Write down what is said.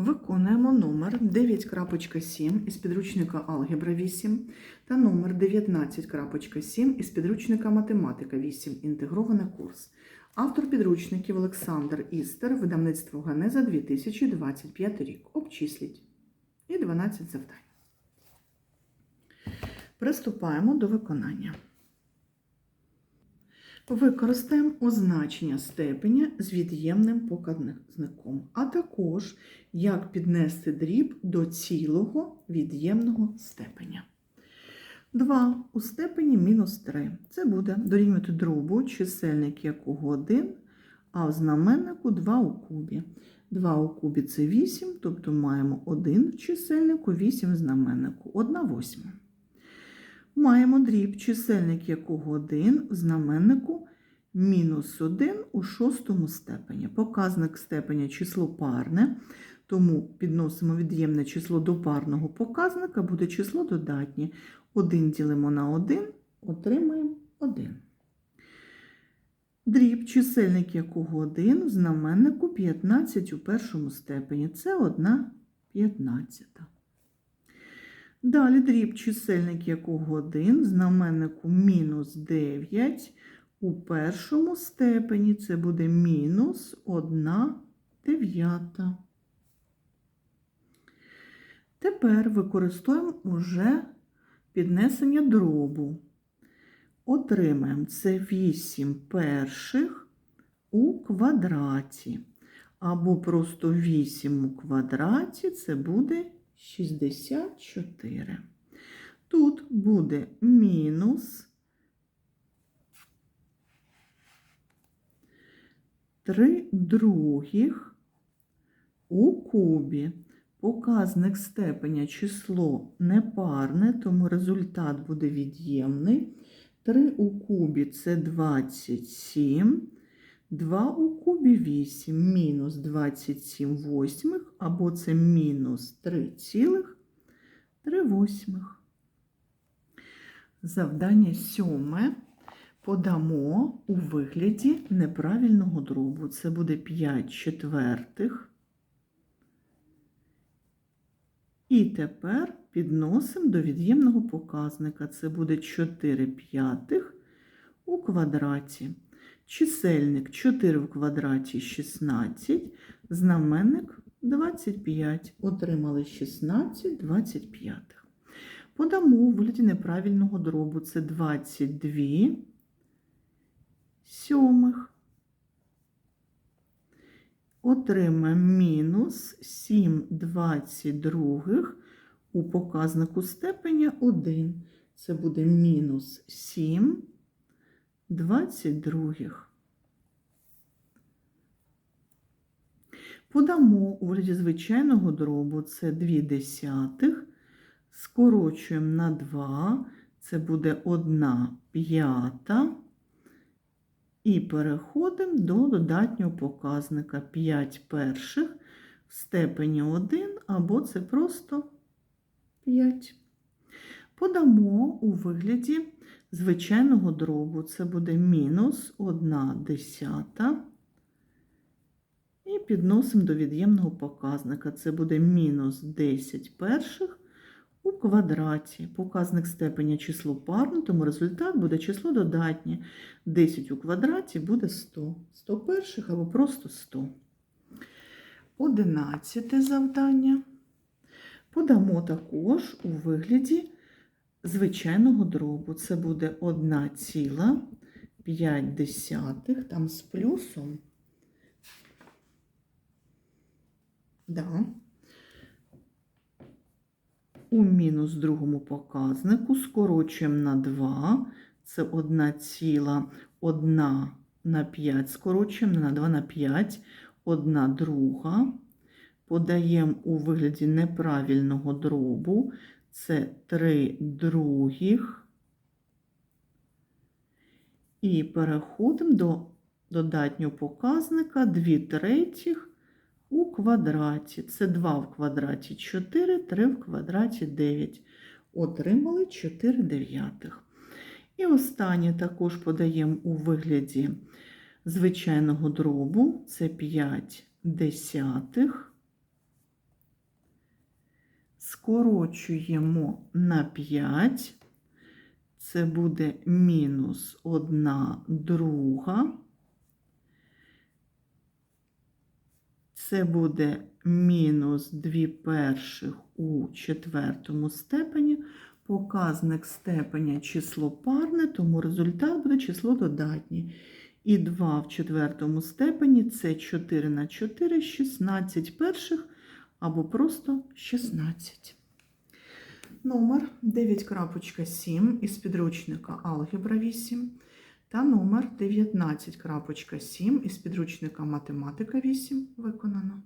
Виконуємо номер 9.7 із підручника Алгебра 8 та номер 19.7 із підручника Математика 8. Інтегрований курс. Автор підручників Олександр Істер, видавництво Ганеза 2025 рік. Обчисліть. І 12 завдань. Приступаємо до виконання. Використаємо означення степеня з від'ємним показником, а також як піднести дріб до цілого від'ємного степеня. 2 у степені мінус 3. Це буде дорівнювати дробу, чисельник якого 1, а в знаменнику 2 у кубі. 2 у кубі це 8, тобто маємо 1 в чисельнику, 8 в знаменнику, 1 восьма. Маємо дріб, чисельник якого 1 в знаменнику мінус 1 у шостому степені. Показник степеня число парне, тому підносимо від'ємне число до парного показника, буде число додатнє. 1 ділимо на 1, отримаємо 1. Дріб, чисельник якого 1 в знаменнику 15 у першому степені. Це 1 п'ятнадцята. Далі дріб, чисельник якого 1 в знаменнику мінус 9 у першому степені. Це буде мінус 1 дев'ята. Тепер використовуємо уже піднесення дробу. Отримаємо це 8 перших у квадраті. Або просто 8 у квадраті це буде 64. Тут буде мінус 3 других у кубі. Показник степеня число непарне, тому результат буде від'ємний. 3 у кубі це 27. 2 у кубі 8 мінус 27 восьмих, або це мінус 3,3 восьмих. Завдання сьоме подамо у вигляді неправильного дробу. Це буде 5 четвертих. І тепер підносимо до від'ємного показника. Це буде 4 п'ятих у квадраті. Чисельник 4 в квадраті 16, знаменник 25. Отримали 16 25. Подамо у вигляді неправильного дробу. Це 22 сьомих. Отримаємо мінус 7 22 у показнику степеня 1. Це буде мінус 7 22. Подамо у вигляді звичайного дробу це 2 десятих. Скорочуємо на 2, це буде 1 п'ята. І переходимо до додатнього показника 5 перших в степені 1, або це просто 5. Подамо у вигляді звичайного дробу. Це буде мінус 1 десята. І підносимо до від'ємного показника. Це буде мінус 10 перших у квадраті. Показник степеня число парне, тому результат буде число додатнє. 10 у квадраті буде 100. 100 перших або просто 100. Одинадцяте завдання. Подамо також у вигляді звичайного дробу. Це буде 1,5 там з плюсом. Да. У мінус другому показнику скорочуємо на 2. Це 1,1 на 5 скорочуємо на 2 на 5, 1 друга. Подаємо у вигляді неправильного дробу. Це 3 других. І переходимо до додатнього показника 2 третіх у квадраті. Це 2 в квадраті 4, 3 в квадраті 9. Отримали 4 дев'ятих. І останнє також подаємо у вигляді звичайного дробу. Це 5 десятих. скорочуємо на 5. Це буде мінус 1 друга. Це буде мінус 2 перших у четвертому степені. Показник степеня число парне, тому результат буде число додатнє. І 2 в четвертому степені це 4 на 4, 16 перших або просто 16. Номер 9.7 із підручника Алгебра 8 та номер 19.7 із підручника Математика 8 виконано.